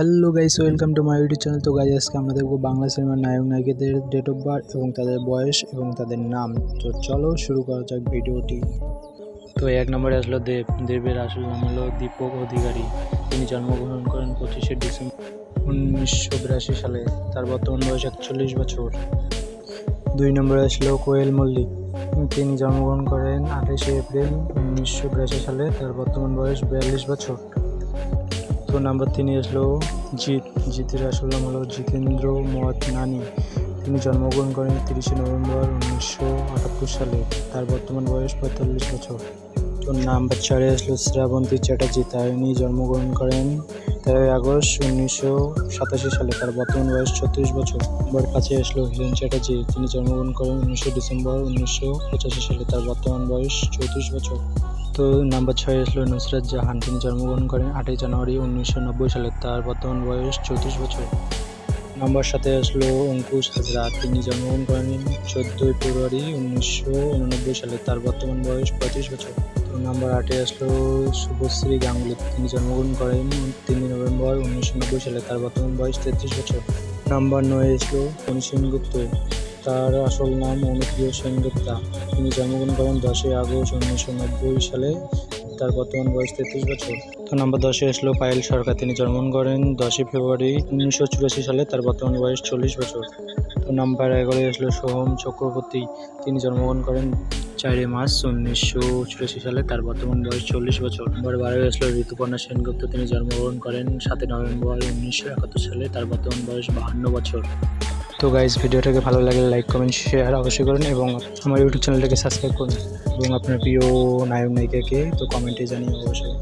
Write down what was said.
Hello guys, welcome to my YouTube channel. তো guys আজকে আমরা দেখব বাংলা সিনেমার নায়ক নায়িকাদের ডেট অফ বার্থ এবং তাদের বয়স এবং তাদের নাম। তো চলো শুরু করা যাক ভিডিওটি। তো এক নম্বরে আসলো দেব। দেবের আসল নাম হলো দীপক অধিকারী। তিনি জন্মগ্রহণ করেন পঁচিশে ডিসেম্বর উনিশশো বিরাশি সালে। তার বর্তমান বয়স একচল্লিশ বছর। দুই নম্বরে আসলো কোয়েল মল্লিক। তিনি জন্মগ্রহণ করেন আঠাশে এপ্রিল উনিশশো বিরাশি সালে। তার বর্তমান বয়স বিয়াল্লিশ বছর। নাম্বার তিনে আসলো জিৎ। জিতের আসল নাম হলো জিতেন্দ্র নানি। তিনি জন্মগ্রহণ করেন তিরিশে নভেম্বর উনিশশো আটাত্তর সালে। তার বর্তমান বয়স পঁয়তাল্লিশ বছর। তো নাম্বার চারে আসলো শ্রাবন্তী চ্যাটার্জি। তিনি জন্মগ্রহণ করেন তেরোই আগস্ট উনিশশো সাতাশি সালে তার বর্তমান বয়স ছত্রিশ বছর। নাম্বার কাছে আসলো হিরেন চ্যাটার্জি তিনি জন্মগ্রহণ করেন উনিশশো ডিসেম্বর উনিশশো পঁচাশি সালে, তার বর্তমান বয়স চৌত্রিশ বছর। তো নাম্বার ছয় আসলো নুসরাত জাহান তিনি জন্মগ্রহণ করেন আটই জানুয়ারি উনিশশো নব্বই সালে, তার বর্তমান বয়স চৌত্রিশ বছর। নাম্বার সাথে আসলো অঙ্কুশ হাজরা, তিনি জন্মগ্রহণ করেন চোদ্দোই ফেব্রুয়ারি উনিশশো উননব্বই সালে, তার বর্তমান বয়স পঁয়ত্রিশ বছর। নাম্বার আটে আসলো শুভশ্রী গাঙ্গুলি। তিনি জন্মগ্রহণ করেন তিন নভেম্বর উনিশশো নব্বই সালে। তার বর্তমান বয়স তেত্রিশ বছর। নাম্বার নয় আসলো ফণি সেনগুপ্ত। তার আসল নাম অনুপ্রিয় সেনগুপ্তা। তিনি জন্মগ্রহণ করেন দশই আগস্ট উনিশশো নব্বই সালে। তার বর্তমান বয়স তেত্রিশ বছর। তো নাম্বার দশে আসলো পায়েল সরকার। তিনি জন্মগ্রহণ করেন দশই ফেব্রুয়ারি উনিশশো চুরাশি সালে। তার বর্তমান বয়স চল্লিশ বছর। নাম্বার এগারোয় আসলো সোহম চক্রবর্তী। তিনি জন্মগ্রহণ করেন চারই মার্চ উনিশশো চুরাশি সালে। তার বর্তমান বয়স চল্লিশ বছর। নাম্বার বারোয় আসলো ঋতুপর্ণা সেনগুপ্ত। তিনি জন্মগ্রহণ করেন সাতই নভেম্বর উনিশশো একাত্তর সালে। তার বর্তমান বয়স বাহান্ন বছর। তো গাইজ ভিডিওটাকে ভালো লাগলে লাইক কমেন্ট শেয়ার অবশ্যই করুন এবং আমার ইউটিউব চ্যানেলটাকে সাবস্ক্রাইব করুন। এবং আপনার প্রিয় নায়ক নায়িকাকে তো কমেন্টে জানিয়ে অবশ্যই